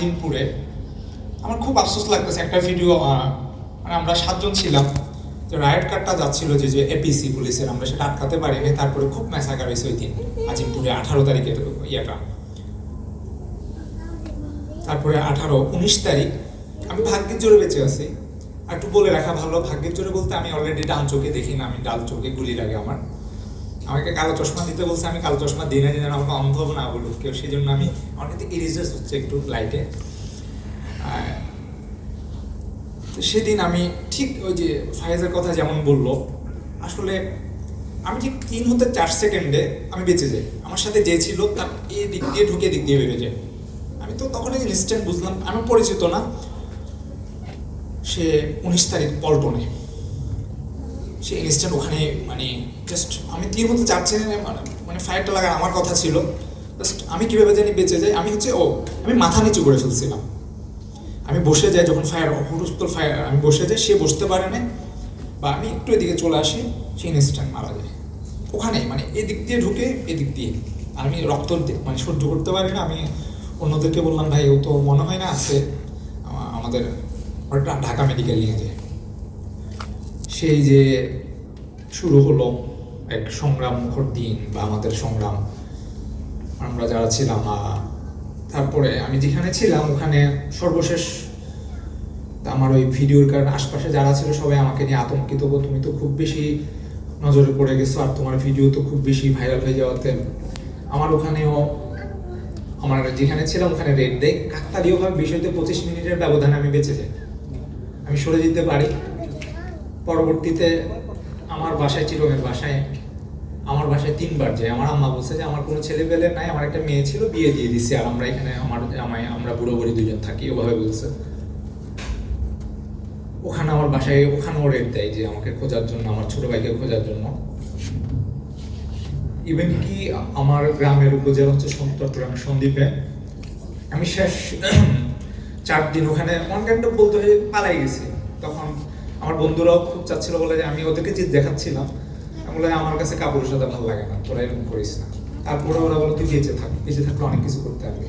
আজিমপুরে আমার খুব আফসোস লাগতেছে একটা ভিডিও মানে আমরা সাতজন ছিলাম। তো রায়ট কার্ডটা যাচ্ছিল যে যে এপিসি পুলিশের, আমরা সেটা আটকাতে পারিনি। তারপরে খুব ম্যাসাকার হয়েছে ওই দিন আজিমপুরে আঠারো তারিখের ইয়েটা। তারপরে আঠারো, উনিশ তারিখ, আমি ভাগ্যের জোরে বেঁচে আছি। একটু বলে রাখা ভালো, ভাগ্যের জোরে বলতে আমি অলরেডি ডান চোখে দেখি না, আমি ডাল চোখে গুলি লাগে আমার। আমাকে কালো চশমা দিতে বলছে, আমি কালো চশমা দিই না, যেন আমাকে অন্ধ না বলুক কেউ। সেই জন্য আমি আমার কিন্তু ইরিজেস হচ্ছে একটু লাইটে তো সেদিন আমি ঠিক ওই যে ফায়েজের কথা যেমন বলল, আসলে আমি ঠিক তিন হতে চার সেকেন্ডে আমি বেঁচে যাই। আমার সাথে যে ছিল তার এই দিক দিয়ে ঢুকে দিক দিয়ে বেরিয়ে যায়। আমি তো তখন এই ইনস্ট্যান্ট বুঝলাম, আমি পরিচিত না। সে উনিশ তারিখ পল্টনে। সে ইনস্ট্যান্ট ওখানে মানে জাস্ট আমি তীর মতো চাচ্ছে মানে মানে ফায়ারটা লাগার আমার কথা ছিল। জাস্ট আমি কীভাবে জানি বেঁচে যাই, আমি হচ্ছে, ও, আমি মাথা নিচু করে ফেলছিলাম। আমি বসে যাই যখন ফায়ার হুরুস্তল ফায়ার আমি বসে যাই, সে বসতে পারে না বা আমি একটু এদিকে চলে আসি, সে ইনস্ট্যান্ট মারা যায়। ওখানে মানে এদিক দিয়ে ঢুকে, এদিক দিয়ে। আর আমি রক্ত মানে সহ্য করতে পারি না, আমি অন্যদেরকে বললাম, ভাই, ও তো মনে হয় না আছে আমাদের ঢাকা মেডিকেল নিয়ে যায়। সেই যে শুরু হলো এক সংগ্রাম মুখর দিন বা আমাদের সংগ্রাম। আমরা যারা ছিলাম তারপরে আমি যেখানে ছিলাম, ওখানে সর্বশেষ আমার ওই ভিডিওর কারণে আশপাশে যারা ছিল সবাই আমাকে নিয়ে আতঙ্কিত তুমি তো খুব বেশি নজরে পড়ে গেছো আর তোমার ভিডিও তো খুব বেশি ভাইরাল হয়ে যাওয়াতে। আমার ওখানেও আমার যেখানে ছিলাম, ওখানে রেড দেয়। কাকতালীয়ভাবে বিষয়তে পঁচিশ মিনিটের ব্যবধানে আমি বেঁচে যাই। আমি সরে যেতে পারি। পরবর্তীতে আমার বাসায় চিরমের বাসায়, আমার বাসায় তিনবার যাই আমার আম্মা বলছে যে, আমার কোনো ছেলে পেলে নাই, আমার একটা মেয়ে ছিল, বিয়ে দিয়ে দিছি, আর আমরা এখানে আমার জামাই, আমরা বুড়ো বুড়ি দুজন থাকি। ওভাবে বলছে। ওখানে আমার বাসায়, ওখানেও রেট দেয় যে, আমাকে খোঁজার জন্য, আমার ছোট ভাইকে খোঁজার জন্য। ইভেন কি আমার গ্রামের উপজেলা হচ্ছে চট্টগ্রাম সন্দ্বীপে আমি শেষ চার দিন ওখানে অনকাইন্ড বলতে হয়ে পালাই গেছি। তখন আমার বন্ধুরাও খুব চাচ্ছিল বলে যে আমি ওদেরকে যে দেখাচ্ছিলাম। আমি বলে আমার কাছে কাপড়ের সাথে ভালো লাগে না, তোরা এরকম করিস না। তারপরে ওরা বলো তুই বেঁচে থাক, বেঁচে থাকলে অনেক কিছু করতে পারবি।